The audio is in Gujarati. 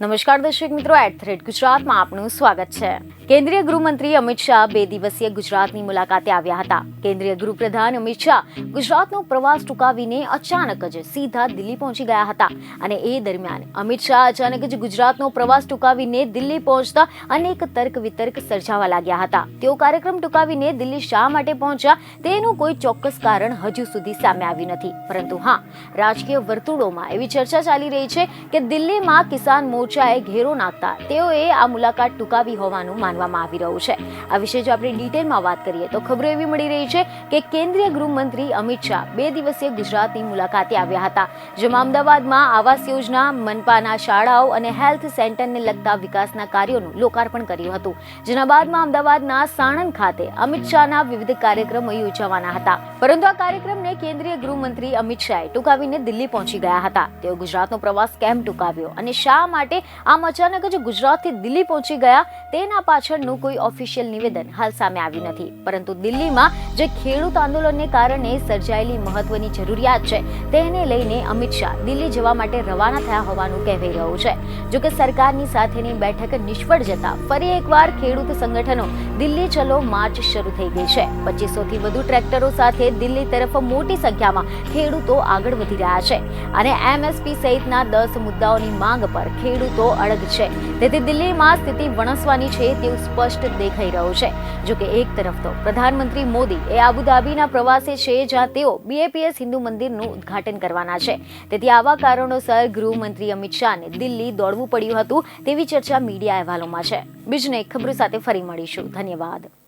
નમસ્કાર દર્શક મિત્રો એટ થ્રેડ ગુજરાતમાં આપનું સ્વાગત છે. કેન્દ્રીય ગૃહમંત્રી અમિત શાહ બે દિવસીય ગુજરાતની મુલાકાતે આવ્યા હતા. કેન્દ્રીય ગૃહપ્રધાન અમિત શાહ ગુજરાતનો પ્રવાસ ટૂંકાવીને અચાનક જ સીધા દિલ્હી પહોંચી ગયા હતા અને એ દરમિયાન અમિત શાહ અચાનક જ ગુજરાતનો પ્રવાસ ટૂંકાવીને દિલ્હી પહોંચતા અનેક તર્ક વિતર્ક સર્જાવા લાગ્યા હતા. તેઓ કાર્યક્રમ ટૂંકાવીને દિલ્હી શા માટે પહોંચ્યા તેનું કોઈ ચોક્કસ કારણ હજુ સુધી સામે આવ્યું નથી. પરંતુ હા, રાજકીય વર્તુળોમાં એવી ચર્ચા ચાલી રહી છે કે દિલ્હીમાં કિસાન મોરચાએ ઘેરો નાખતા તેઓએ આ મુલાકાત ટૂંકાવી હોવાનું માનવામાં આવી રહ્યું છે. આ વિશે જો આપણે ડિટેલમાં વાત કરીએ તો ખબરો એવી મળી રહી છે કે કેન્દ્રીય ગૃહમંત્રી અમિત શાહ બે દિવસીય ગુજરાતની મુલાકાતે આવ્યા હતા, જેમાં અમદાવાદમાં આવાસ યોજના, મનપાના શાળાઓ અને હેલ્થ સેન્ટરને લગતા વિકાસના કાર્યોનું લોકાર્પણ કર્યું હતું. જેના બાદમાં અમદાવાદના સાણંદ ખાતે અમિત શાહના વિવિધ કાર્યક્રમો યોજાવાના હતા. પરંતુ આ કાર્યક્રમને કેન્દ્રીય ગૃહમંત્રી અમિત શાહે ટૂંકાવીને દિલ્હી પહોંચી ગયા હતા. તેઓ ગુજરાતનો પ્રવાસ કેમ ટૂંકાવ્યો અને શા માટે આમ અચાનક જ ગુજરાતથી દિલ્હી પહોંચી ગયા. તેના પાછળનું કોઈ ઓફિશિયલ નિવેદન હાલ સામે આવ્યું નથી. પરંતુ દિલ્હીમાં જે ખેડૂત આંદોલનને કારણે સર્જાયેલી મહત્વની જરૂરિયાત છે, તેને લઈને અમિત શાહ દિલ્હી જવા માટે રવાના થયા હોવાનું કહેવાઈ રહ્યું છે. જો સરકારની સાથેની બેઠક નિષ્ફળ જતા ફરી એકવાર ખેડૂત સંગઠનો દિલ્હી ચલો માર્ચ શરૂ થઈ ગઈ છે. પચીસોથી વધુ ટ્રેક્ટરો સાથે દિલ્હી તરફ મોટી સંખ્યામાં ખેડૂતો આગળ વધી રહ્યા છે. અને એમએસપી સહિતના દસ મુદ્દાઓની માંગ પર ખેડૂતો અડગ છે. તેથી દિલ્હીમાં સ્થિતિ વણસવાની છે તેવું સ્પષ્ટ દેખાઈ રહ્યું છે. જો કે એક તરફ તો પ્રધાનમંત્રી મોદી એ આબુધાબીના પ્રવાસે છે જ્યાં તેઓ બીએપીએસ હિન્દુ મંદિરનું ઉદ્ઘાટન કરવાના છે. તેથી આવા કારણોસર ગૃહમંત્રી અમિત શાહને દિલ્હી દોડવું પડ્યું હતું તેવી ચર્ચા મીડિયા અહેવાલોમાં છે. બીજને ખબરો સાથે ફરી મળીશું. ધન્યવાદ.